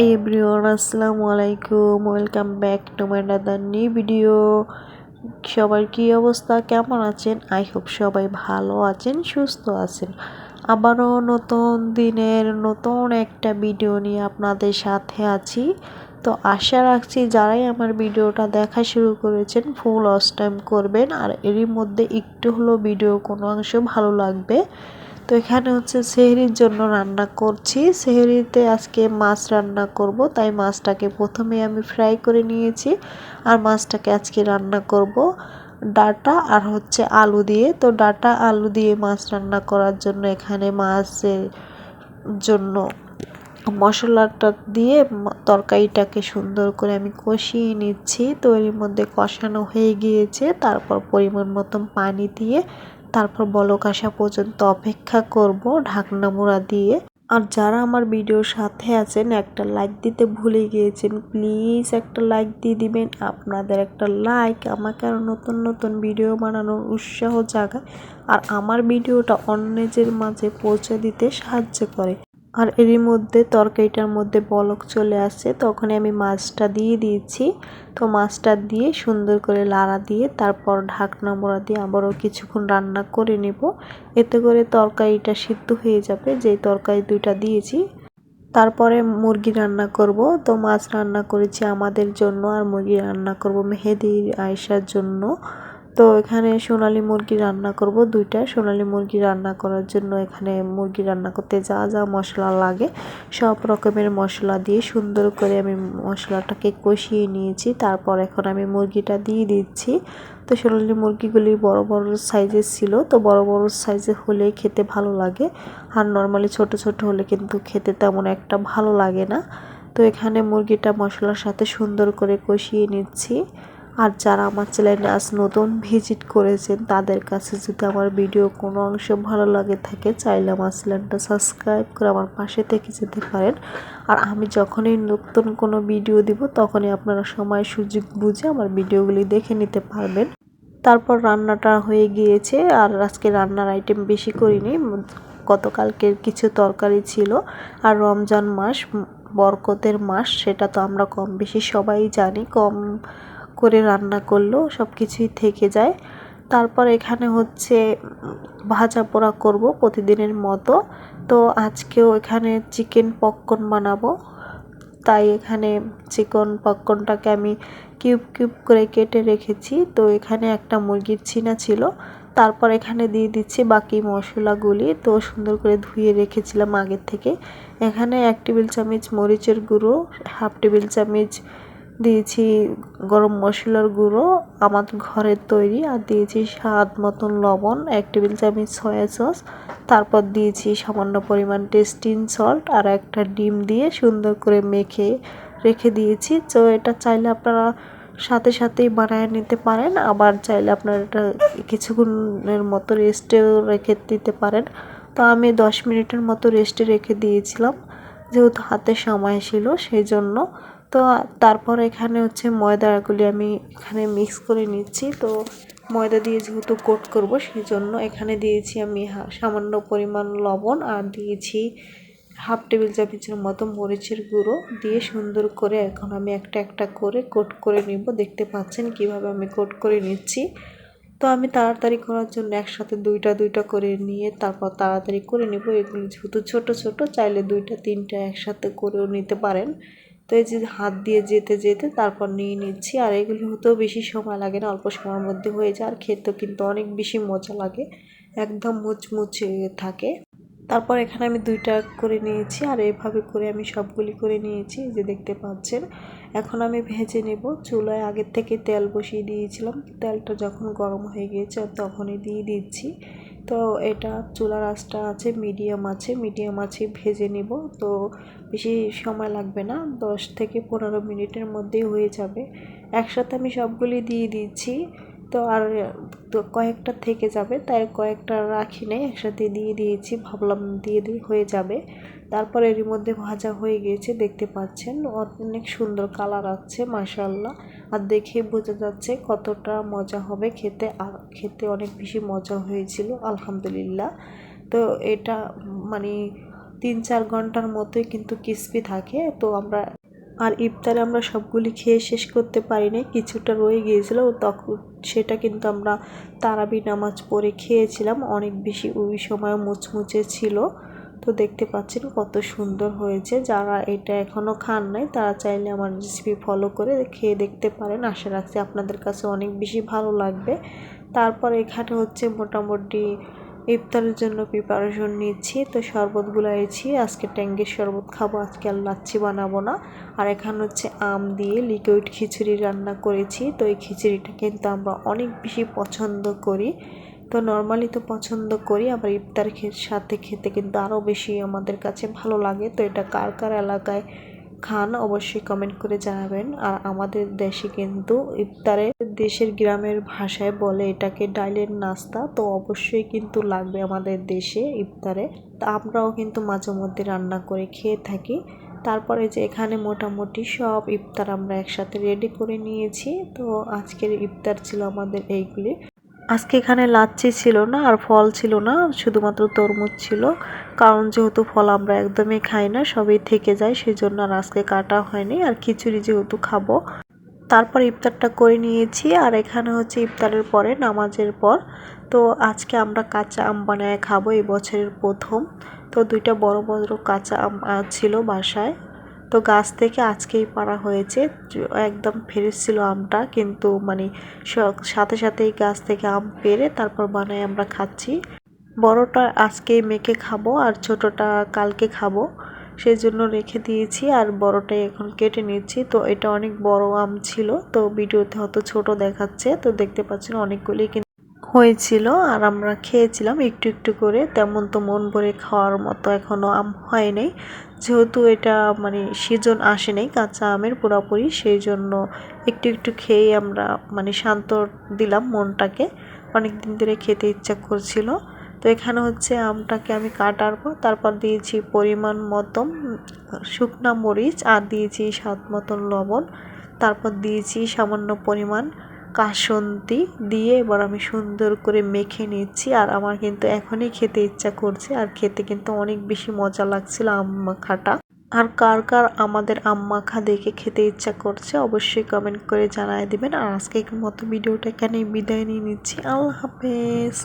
আসসালামু আলাইকুম welcome back to my another new video সবার কি অবস্থা? কেমন আছেন? আই হোপ সবাই ভালো আছেন, সুস্থ আছেন। আবারও নতুন দিনের নতুন একটা ভিডিও নিয়ে আপনাদের সাথে আছি। তো আশা রাখছি যারাই আমার ভিডিওটা দেখা শুরু করেছেন ফুল অস টাইম করবেন। আর এরই মধ্যে একটু হলো ভিডিও কোনো অংশ ভালো লাগবে। তো এখানে হচ্ছে সেহরির জন্য রান্না করছি। সেহরিতে আজকে মাছ রান্না করব, তাই মাছটাকে প্রথমে আমি ফ্রাই করে নিয়েছি আর মাছটাকে আজকে রান্না করব ডাটা আর হচ্ছে আলু দিয়ে। তো ডাটা, আলু দিয়ে মাছ রান্না করার জন্য এখানে মাছের জন্য মশলাটা দিয়ে তরকারিটাকে সুন্দর করে আমি কষিয়ে নিচ্ছি। তো এর মধ্যে কষানো হয়ে গিয়েছে, তারপর পরিমাণ মতন পানি দিয়ে তারপর বলক আসা পর্যন্ত অপেক্ষা করব ঢাকনা মোড়া দিয়ে। আর যারা আমার ভিডিওর সাথে আছেন, একটা লাইক দিতে ভুলে গিয়েছেন প্লিজ একটা লাইক দিয়ে দিবেন। আপনাদের একটা লাইক আমাকে আরও নতুন নতুন ভিডিও বানানোর উৎসাহ জাগায়। আর আমার ভিডিওটা অন্যদের মাঝে পৌঁছে দিতে সাহায্য করে। আর এরই মধ্যে তরকারিটার মধ্যে বলক চলে আসছে তখন আমি মাছটা দিয়ে দিয়েছি। তো মাছটা দিয়ে সুন্দর করে লাড়া দিয়ে তারপর ঢাকনা মোড়া দিয়ে আবারও কিছুক্ষণ রান্না করে নেব। এতে করে তরকারিটা সিদ্ধ হয়ে যাবে যে তরকারি দুইটা দিয়েছি। তারপরে মুরগি রান্না করব। তো মাছ রান্না করেছি আমাদের জন্য আর মুরগি রান্না করব মেহেদির আয়সার জন্য। তো এখানে সোনালি মুরগি রান্না করব, দুইটা। সোনালি মুরগি রান্না করার জন্য এখানে মুরগি রান্না করতে যা যা মশলা লাগে, সব রকমের মশলা দিয়ে সুন্দর করে আমি মশলাটাকে কষিয়ে নিয়েছি। তারপর এখন আমি মুরগিটা দিয়ে দিচ্ছি। তো সোনালি মুরগিগুলি বড় বড় সাইজের ছিল, তো বড় বড় সাইজের হলে খেতে ভালো লাগে। আর নর্মালি ছোট ছোট হলে কিন্তু খেতে তেমন একটা ভালো লাগে না। তো এখানে মুরগিটা মশলার সাথে সুন্দর করে কষিয়ে নিচ্ছি। আর যারা আমার চ্যানেলে আজ নতুন, ভিজিট করেছেন, তাদের কাছে যদি আমার ভিডিও কোনো অংশ ভালো লাগে থাকে, চাইলে আমার চ্যানেলটা সাবস্ক্রাইব করে আমার পাশে থেকে যেতে পারেন। আর আমি যখনই নতুন কোনো ভিডিও দিব, তখনই আপনারা সময় সুযোগ বুঝে আমার ভিডিওগুলি দেখে নিতে পারবেন। তারপর রান্নাটা হয়ে গিয়েছে, আর আজকে রান্নার আইটেম বেশি করিনি। গতকালকের কিছু তরকারি ছিল, আর রমজান মাস, বরকতের মাস, সেটা তো আমরা কম বেশি সবাই জানি, কম করে রান্না করলেও সব কিছুই থেকে যায়। তারপর এখানে হচ্ছে ভাজা পোড়া করব প্রতিদিনের মতো। তো আজকেও এখানে চিকেন পপকর্ন বানাবো। তাই এখানে চিকন পপকর্নটাকে আমি কিউব কিউব করে কেটে রেখেছি। তো এখানে একটা মুরগির ছিনা ছিল। তারপর এখানে দিয়ে দিচ্ছি বাকি মশলাগুলি। তো সুন্দর করে ধুয়ে রেখেছিলাম আগের থেকে। এখানে এক টেবিল চামচ মরিচের গুঁড়ো, হাফ টেবিল চামচ দিয়েছি গরম মশলার গুঁড়ো, আমার ঘরের তৈরি, আর দিয়েছি স্বাদ মতন লবণ, এক টেবিল চামচ সয়া সস, তারপর দিয়েছি সামান্য পরিমাণ টেস্টিন সল্ট, আর একটা ডিম দিয়ে সুন্দর করে মেখে রেখে দিয়েছি। তো এটা চাইলে আপনারা সাথে সাথেই বানায় নিতে পারেন, আবার চাইলে আপনারা এটা কিছুক্ষণের মতো রেস্টেও রেখে দিতে পারেন। তো আমি দশ মিনিটের মতো রেস্টে রেখে দিয়েছিলাম, যেহেতু হাতে সময় ছিল, সেই জন্য তো তারপর এখানে হচ্ছে ময়দাগুলি আমি এখানে মিক্স করে নিচ্ছি। তো ময়দা দিয়ে যেহেতু কোট করব সেই জন্য এখানে দিয়েছি আমি সামান্য পরিমাণ লবণ আর দিয়েছি হাফ টেবিল চামচের মতো মরিচের গুঁড়ো। দিয়ে সুন্দর করে এখন আমি একটা একটা করে কোট করে নিব। দেখতে পাচ্ছেন কীভাবে আমি কোট করে নিচ্ছি। তো আমি তাড়াতাড়ি করার জন্য একসাথে দুইটা দুইটা করে নিয়ে তারপর তাড়াতাড়ি করে নেব। এগুলি যেহেতু ছোট ছোট, চাইলে দুইটা তিনটা একসাথে করেও নিতে পারেন। তো এই যে হাত দিয়ে যেতে যেতে তারপর নিয়ে নিচ্ছি। আর এগুলি হতেও বেশি সময় লাগে না, অল্প সময়ের মধ্যে হয়ে যায়। আর খেতেও কিন্তু অনেক বেশি মজা লাগে, একদম মুচমুচে থাকে। তারপর এখানে আমি দুইটা করে নিয়েছি, আর এভাবে করে আমি সবগুলি করে নিয়েছি। যে দেখতে পাচ্ছেন, এখন আমি ভেজে নেব। চুলায় আগের থেকে তেল বসিয়ে দিয়েছিলাম। তেলটা যখন গরম হয়ে গিয়েছে, তখনই দিয়ে দিচ্ছি। তো এটা চুলার আঁচটা আছে মিডিয়াম আছে মিডিয়াম আছে, ভেজে নেব। তো বেশি সময় লাগবে না, দশ থেকে পনেরো মিনিটের মধ্যেই হয়ে যাবে। একসাথে আমি সবগুলি দিয়ে দিচ্ছি। তো আর, তো কয়েকটা থেকে যাবে, তাই কয়েকটা রাখি নেই, একসাথে দিয়ে দিয়েছি, ভাবলাম দিয়ে দিই, হয়ে যাবে। তারপর এরই মধ্যে ভাজা হয়ে গিয়েছে, দেখতে পাচ্ছেন, অনেক সুন্দর কালার আছে মাসাল্লাহ আর দেখে বোঝা যাচ্ছে কতটা মজা হবে খেতে, আর খেতে অনেক বেশি মজা হয়েছিল, আলহামদুলিল্লাহ। তো এটা মানে তিন চার ঘণ্টার মতোই কিন্তু ক্রিস্পি থাকে, তো আমরা আর ইফতারে আমরা সবগুলি খেয়ে শেষ করতে পারিনি কিছুটা রয়ে গিয়েছিল তখন সেটা কিন্তু আমরা তারাবি নামাজ পড়ে খেয়েছিলাম, অনেক বেশি ওই সময় মুচমুচে ছিল। তো দেখতে পাচ্ছেন কত সুন্দর হয়েছে, যারা এটা এখনও খান নাই, তারা চাইলে আমার রেসিপি ফলো করে খেয়ে দেখতে পারেন। আশা রাখছি আপনাদের কাছে অনেক বেশি ভালো লাগবে। তারপর এখানে হচ্ছে মোটামুটি ইফতারের জন্য প্রিপারেশন নিচ্ছি। তো শরবত গুলাইছি আজকে ট্যাঙ্গের শরবত খাব। আজকে আর লাচ্ছি বানাবো না। আর এখানে হচ্ছে আম দিয়ে লিকুইড খিচুড়ি রান্না করেছি। তো এই খিচুড়িটা কিন্তু আমরা অনেক বেশি পছন্দ করি। তো নর্মালি তো পছন্দ করি। আবার ইফতার সাথে খেতে কিন্তু আরও বেশি আমাদের কাছে ভালো লাগে। তো এটা কার কার এলাকায় খান অবশ্যই কমেন্ট করে জানাবেন। আর আমাদের দেশে কিন্তু ইফতারে দেশের গ্রামের ভাষায় বলে এটাকে ডাইলের নাস্তা, তো অবশ্যই কিন্তু লাগবে আমাদের দেশে ইফতারে। তা আমরাও কিন্তু মাঝে মধ্যে রান্না করে খেয়ে থাকি। তারপরে যে এখানে মোটামুটি সব ইফতার আমরা একসাথে রেডি করে নিয়েছি। তো আজকের ইফতার ছিল আমাদের এইগুলি। আজকে এখানে লাচ্ছি ছিল না আর ফল ছিল না, শুধুমাত্র তরমুজ ছিল। কারণ যেহেতু ফল আমরা একদমই খাই না, সবই থেকে যায় সেই জন্য আর আজকে কাটা হয়নি। আর খিচুড়ি যেহেতু খাব, তারপর ইফতারটা করে নিয়েছি। আর এখানে হচ্ছে ইফতারের পরে, নামাজের পর। তো আজকে আমরা কাঁচা আম বানায় খাব, এই বছরের প্রথম। তো দুইটা বড় বড় কাঁচা আম ছিল বাসায়। তো গাছ থেকে আজকেই পাড়া হয়েছে। একদম ফ্রেশ ছিল আমটা, কিন্তু মানে সাথে সাথেই গাছ থেকে আম পেরে তারপর বানাই আমরা খাচ্ছি। বড়টা আজকেই মেখে খাব আর ছোটটা কালকে খাব। সেই জন্য রেখে দিয়েছি আর বড়টাই এখন কেটে নিচ্ছি। তো এটা অনেক বড় আম ছিল, তো ভিডিওতে হয়তো ছোট দেখাচ্ছে। তো দেখতে পাচ্ছেন অনেকগুলি হয়েছিল আর আমরা খেয়েছিলাম একটু একটু করে। তেমন তো মন ভরে খাওয়ার মতো এখনও আম হয় নাই। যেহেতু এটা মানে সিজন আসে নাই কাঁচা আমের পুরোপুরি, সেই জন্য একটু একটু খেয়ে আমরা মানে শান্ত দিলাম মনটাকে। অনেক দিন ধরে খেতে ইচ্ছা করছিল। তো এখানে হচ্ছে আমটাকে আমি কাটারবো, তারপর দিয়েছি পরিমাণ মতন শুকনা মরিচ আর দিয়েছি স্বাদ মতন লবণ। তারপর দিয়েছি সামান্য পরিমাণ কাসন্তি দিয়ে এবার আমি সুন্দর করে মেখে নিচ্ছি। আর আমার কিন্তু এখনই খেতে ইচ্ছা করছে। আর খেতে কিন্তু অনেক বেশি মজা লাগছিল আম মাখাটা আর কার কার আমাদের আম মাখা দেখে খেতে ইচ্ছা করছে, অবশ্যই কমেন্ট করে জানায় দেবেন। আর আজকে মতো ভিডিওটা এখানেই বিদায় নিয়ে নিচ্ছি। আল্লাহ হাফেজ।